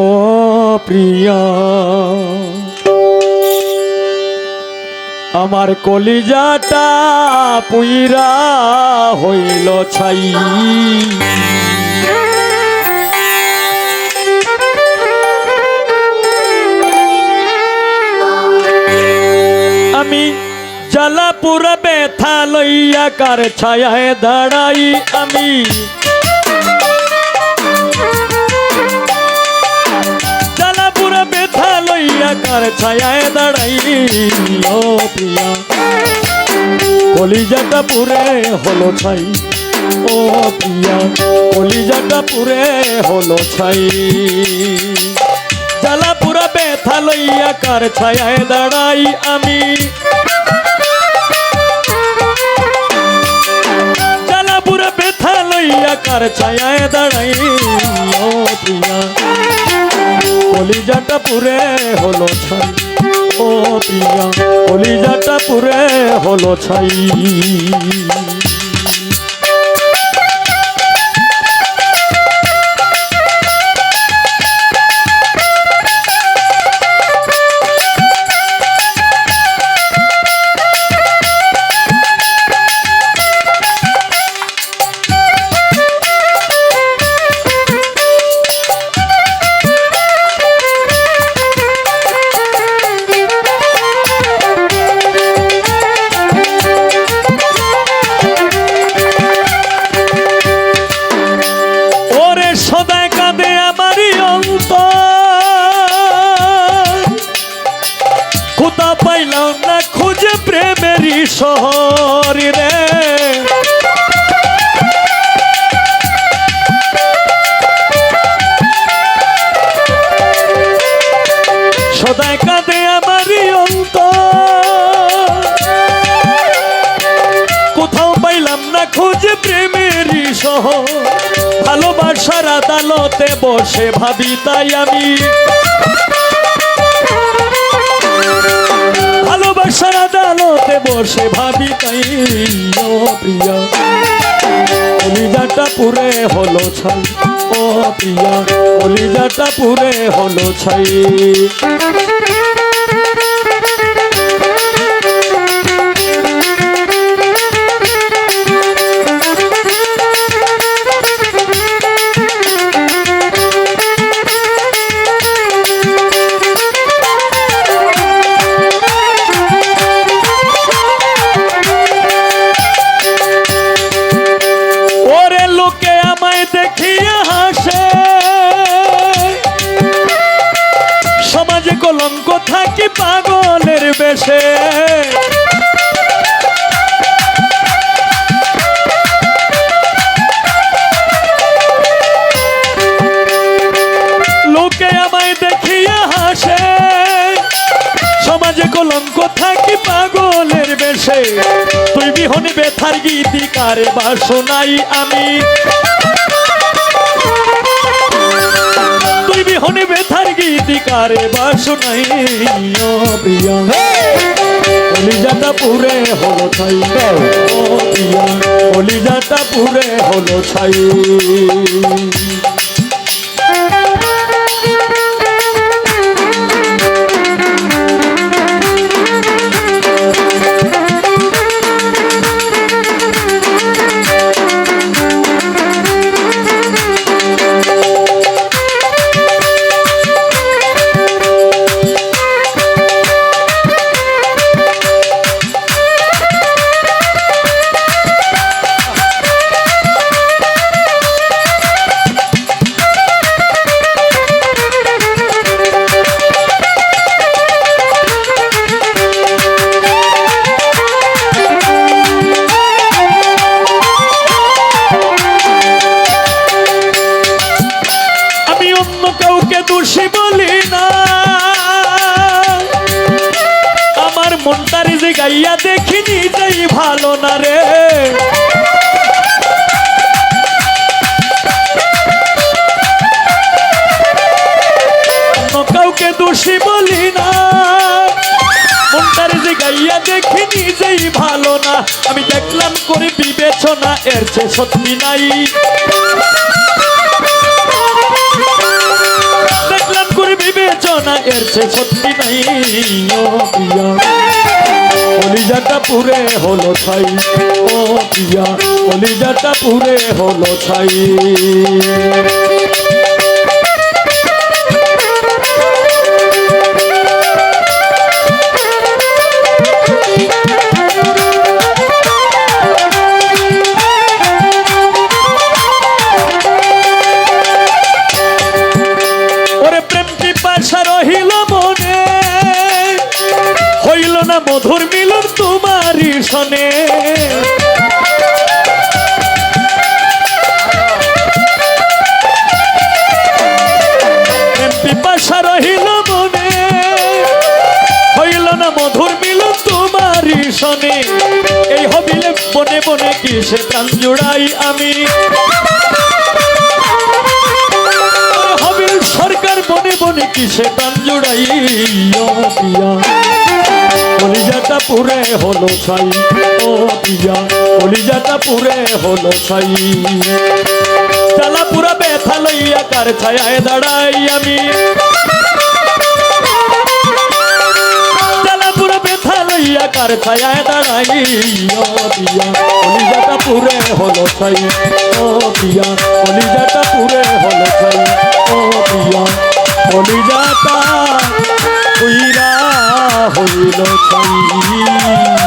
ও প্রিয়া, আমার কলিজাটা পুইরা হইল ছাই। আমি জ্বালাপুর ব্যথা লইয়া কার ছায়ায় দাঁড়াই, আমি লইয়া কার ছায়ায় দাঁড়াই ও প্রিয়া কলিজাটা পুরে হলো ছাই ও প্রিয়া কলিজাটা পুরে হলো ছাই জ্বালাপুরা ব্যথা লইয়া কার ছায়ায় দাঁড়াই আমি জ্বালাপুরা ব্যথা লইয়া কার ছায়ায় দাঁড়াই ও প্রিয়া কলিজাটা পুরে হলো ছাই। ও প্রিয়া কলিজাটা পুরে হলো ছাই। শহর রে। সদায় কাঁদে আমারই অন্ত কোথাও পাইলাম না খুঁজে প্রেমেরই সহ ভালোবাসার আদালতে বসে ভাবি তাই আমি। আদালতে ভাবি তাই, ও প্রিয়া। কলিজাটা পুরে হলো ছাই, ও প্রিয়া। কলিজাটা পুরে হলো ছাই। দেখিয়া হাসে। সমাজে কলঙ্ক থাকি পাগলের বেশে। লোকে আমায় দেখিয়া হাসে। সমাজে কলঙ্ক থাকি পাগলের বেশে। তুই বিহনে ব্যথার গীতিকারে বা শোনাই আমি। বিহনে ব্যথার গীতিকারে বা শোনাই ও প্রিয়া। কলিজাটা পুরে হলো ছাই। প্রিয়া কলিজাটা পুরে হলো ছাই। মনটারে যে গাইয়া দেখিনি যাই ভালো না রে। কাউকে দোষী বলি না। মনটারে যে গাইয়া দেখিনি যেই ভালো না। আমি দেখলাম করে বিবেচনা এর চেয়ে সত্যি নাই। না এর সে সত্যি নাই। কলিজাটা পুরে হলো ছাই। ও পিয়া কলিজাটা পুরে হলো ছাই। না মধুর মিলন তোমারই সনে? রহিল মনে, হইল না মধুর মিলন তোমারই সনে। এই হবিলে বনে বনে কি সে প্রাণ জুড়াই আমি? সরকার বনে বনে কিসে প্রাণ জুড়াই পুরে হলো ছাই ও পিয়া কলিজাটা পুরে হলো ছাই চালা পুরা ব্যথা লইয়া কার ছায়ায় দাঁড়াই আমি। লইয়া কার ছায়ায় দাঁড়াই ও পিয়া কলিজাটা পুরে হলো ছাই ও পিয়া কলিজাটা পুরে হলো ছাই ও পিয়া কলিজাটা ছাই